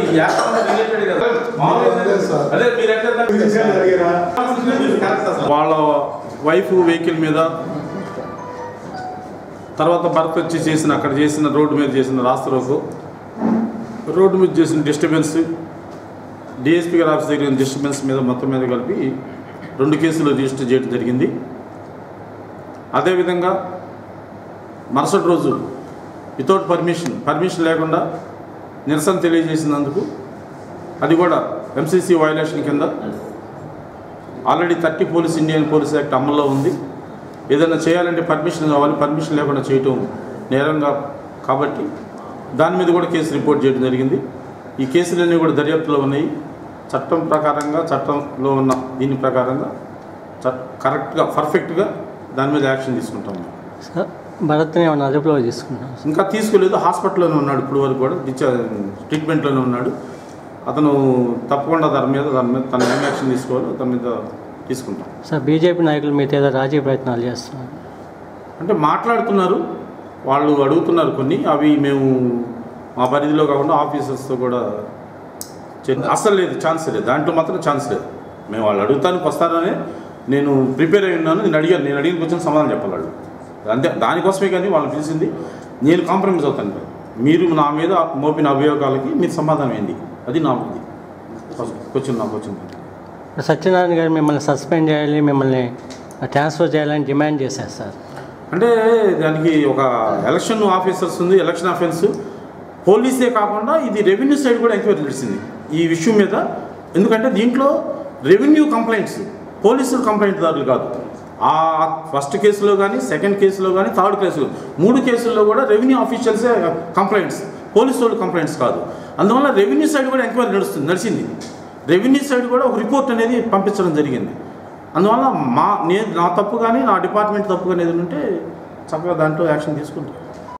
ఈ action related కదా. మామూలుగా అదే సార్. అదే మీరు ఎట్లా వాళ్ళ వైఫ్ వెహికల్ మీద తర్వాత భర్త వచ్చి చేసిన అక్కడ చేసిన రోడ్డు మీద చేసిన రాస్తరోకు రోడ్డు మీద చేసిన డిస్టర్బెన్స్ డిఎస్పీ గారి ఆఫీస్ దగ్గర డిస్టర్బెన్స్ మీద మొత్తం మీద కలిపి రెండు కేసులు రిజిస్టర్ చేయడం జరిగింది. అదేవిధంగా మరుసటి రోజు వితౌట్ పర్మిషన్ పర్మిషన్ లేకుండా నిరసన తెలియజేసినందుకు అది కూడా ఎంసీసీ వయలేషన్ కింద. Already thirty police Indian police act అమల్లో ఉంది. ఏదైనా చేయాలంటే పర్మిషన్ కావాలి పర్మిషన్ లేకుండా చేయటం నేరంగా కాబట్టి దాని మీద కూడా కేసు రిపోర్ట్ చేయడం జరిగింది. ఈ కేసులన్నీ కూడా దర్యాప్తులో ఉన్నాయి. చట్టం ప్రకారంగా చట్టంలో ఉన్న దీని ప్రకారంగా చట్ కరెక్ట్గా పర్ఫెక్ట్గా దాని మీద యాక్షన్ తీసుకుంటాం. సార్ భరత్ని ఏమైనా అదుపులో తీసుకున్నాం ఇంకా తీసుకోలేదు హాస్పిటల్లోనే ఉన్నాడు ఇప్పుడు వరకు కూడా డిశ్చార్జ్ ట్రీట్మెంట్లోనే ఉన్నాడు. అతను తప్పకుండా దాని మీద దాని మీద తన ఏం యాక్షన్ తీసుకోవాలో దాని మీద తీసుకుంటాం. సార్ బీజేపీ నాయకులు మీతో ఏదో రాజీ ప్రయత్నాలు చేస్తున్నారు. అంటే మాట్లాడుతున్నారు వాళ్ళు అడుగుతున్నారు కొన్ని అవి మేము మా పరిధిలో కాకుండా ఆఫీసర్స్తో కూడా అస్సలు లేదు ఛాన్స్ లేదు. దాంట్లో మాత్రం ఛాన్స్ లేదు. మేము వాళ్ళు అడుగుతానికి వస్తారనే నేను ప్రిపేర్ అయి ఉన్నాను నేను అడిగాను నేను అడిగిన కొంచెం సమాధానం వాళ్ళు అంతే దానికోసమే కానీ వాళ్ళని పిలిచింది నేను కాంప్రమైజ్ అవుతాను. మీరు నా మీద మోపిన అభియోగాలకి మీరు సమాధానం ఏంది? అది నా ఇది. కొంచెం నాకు వచ్చింది సత్యనారాయణ గారు మిమ్మల్ని సస్పెండ్ చేయాలి మిమ్మల్ని ట్రాన్స్ఫర్ చేయాలని డిమాండ్ చేశారు సార్. అంటే దానికి ఒక ఎలక్షన్ ఆఫీసర్స్ ఉంది ఎలక్షన్ ఆఫెన్స్ పోలీసే కాకుండా ఇది రెవెన్యూ సైడ్ కూడా ఎంక్వైరీ నడిచింది ఈ విషయం మీద. ఎందుకంటే దీంట్లో రెవెన్యూ కంప్లైంట్స్ పోలీసులు కంప్లైంట్దారులు కాదు. ఆ ఫస్ట్ కేసులో కానీ సెకండ్ కేసులో కానీ థర్డ్ కేసులో మూడు కేసుల్లో కూడా రెవెన్యూ ఆఫీషియల్సే కంప్లైంట్స్ పోలీసు వాళ్ళు కంప్లైంట్స్ కాదు. అందువల్ల రెవెన్యూ సైడ్ కూడా ఎంక్వైరీ నడుస్తుంది నడిచింది. రెవెన్యూ సైడ్ కూడా ఒక రిపోర్ట్ అనేది పంపించడం జరిగింది. అందువల్ల మా నేను నా తప్పు కానీ నా డిపార్ట్మెంట్ తప్పు కానీ ఏదైనా ఉంటే చక్కగా దాంట్లో యాక్షన్ తీసుకుంటాం.